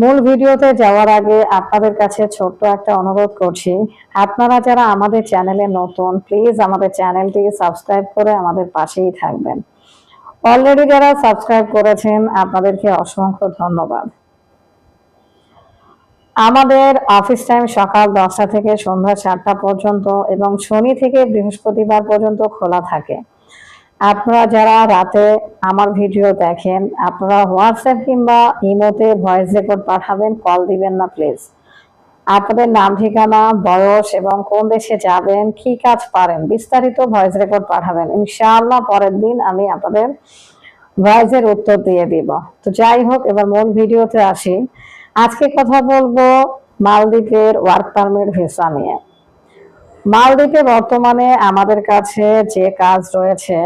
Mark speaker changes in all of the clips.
Speaker 1: মূল ভিডিওতে যাওয়ার আগে আপনাদের কাছে ছোট্ট একটা অনুরোধ করছি। আপনারা যারা আমাদের চ্যানেলে নতুন প্লিজ আমাদের চ্যানেলটি সাবস্ক্রাইব করে আমাদের পাশেই থাকবেন। অলরেডি যারা সাবস্ক্রাইব করেছেন, আপনাদেরকে অসংখ্য ধন্যবাদ। আমাদের অফিস টাইম সকাল দশটা থেকে সন্ধ্যা সাতটা পর্যন্ত এবং শনি থেকে বৃহস্পতিবার পর্যন্ত খোলা থাকে। আপনারা যারা রাতে আমার ভিডিও দেখেন, আপনারা হোয়াটসঅ্যাপ কিংবা ইমোতে ভয়েস রেকর্ড পাঠাবেন কল দিবেন না প্লিজ আপনাদের নাম, ঠিকানা, বয়স এবং কোন দেশে যাবেন, কি কাজ পারেন, বিস্তারিত ভয়েস রেকর্ড পাঠাবেন। ইনশাআল্লাহ পরের দিন আমি আপনাদের ভয়েসের উত্তর দিয়ে দিব। তো যাই হোক, এবার মূল ভিডিওতে আসি। আজকে কথা বলব মালদ্বীপের ওয়ার্ক পারমিট ভিসা নিয়ে। মালদ্বীপে বর্তমানে আমাদের কাছে যে কাজ রয়েছে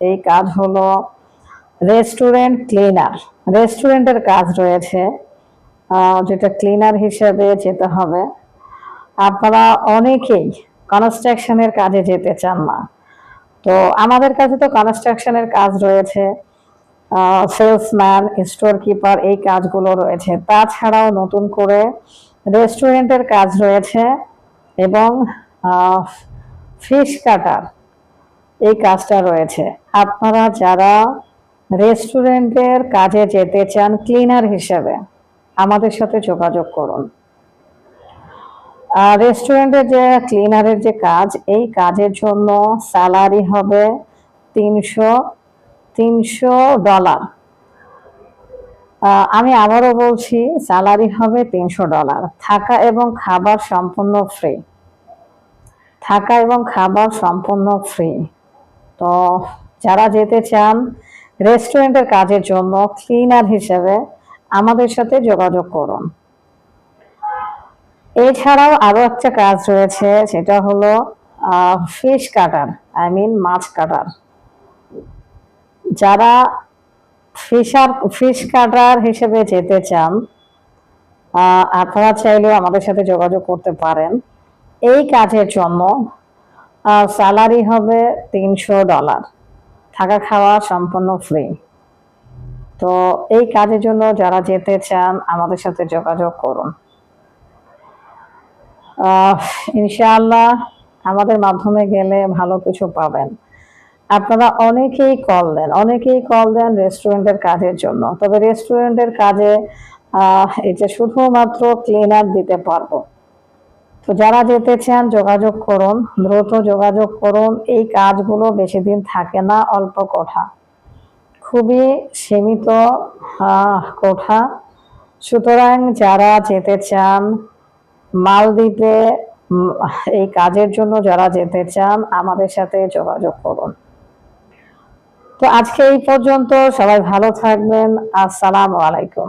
Speaker 1: এই কাজ হলো রেস্টুরেন্ট ক্লিনার রেস্টুরেন্টের কাজ রয়েছে যেটা ক্লিনার হিসেবে যেতে হবে। আপনারা অনেকেই কনস্ট্রাকশনের কাজে যেতে চান না। তো আমাদের কাছে তো কনস্ট্রাকশনের কাজ রয়েছে সেলসম্যান স্টোর কিপার এই কাজগুলো রয়েছে। তাছাড়াও নতুন করে রেস্টুরেন্টের কাজ রয়েছে এবং ফিশ কাটার এই কাজটা রয়েছে। আপনারা যারা রেস্টুরেন্টের কাজে যেতে চান, ক্লিনার হিসেবে আমাদের সাথে যোগাযোগ করুন। রেস্টুরেন্টের যে ক্লিনারের যে কাজ, এই কাজের জন্য স্যালারি হবে তিনশো তিনশো ডলার। আমি আবারও বলছি, স্যালারি হবে তিনশো ডলার। থাকা এবং খাবার সম্পূর্ণ ফ্রি। থাকা এবং খাবার সম্পূর্ণ ফ্রি। তো যারা যেতে চান রেস্টুরেন্টের কাজের জন্য ক্লিনার হিসেবে আমাদের সাথে যোগাযোগ করুন। এছাড়াও আরও একটা কাজ রয়েছে, সেটা হলো ফিশ কাটার আই মিন মাছ কাটার যারা ফিশার ফিশ কাটার হিসেবে যেতে চান আপনারা চাইলেও আমাদের সাথে যোগাযোগ করতে পারেন। এই কাজের জন্য স্যালারি হবে তিনশো ডলার থাকা খাওয়া সম্পূর্ণ ফ্রি তো এই কাজের জন্য যারা যেতে চান, আমাদের সাথে যোগাযোগ করুন। ইনশাআল্লাহ আমাদের মাধ্যমে গেলে ভালো কিছু পাবেন। আপনারা অনেকেই কল দেন, অনেকেই কল দেন রেস্টুরেন্টের কাজের জন্য। তবে রেস্টুরেন্টের কাজে যে শুধুমাত্র ক্লিনার দিতে পারব। তো যারা যেতে চান, যোগাযোগ করুন, দ্রুত যোগাযোগ করুন। এই কাজগুলো বেশি দিন থাকে না, অল্প কোঠা। খুবই সীমিত কোঠা। সুতরাং যারা যেতে চান, মালদ্বীপে এই কাজের জন্য যারা যেতে চান, আমাদের সাথে যোগাযোগ করুন। তো আজকে এই পর্যন্ত সবাই ভালো থাকবেন। আসসালামু আলাইকুম।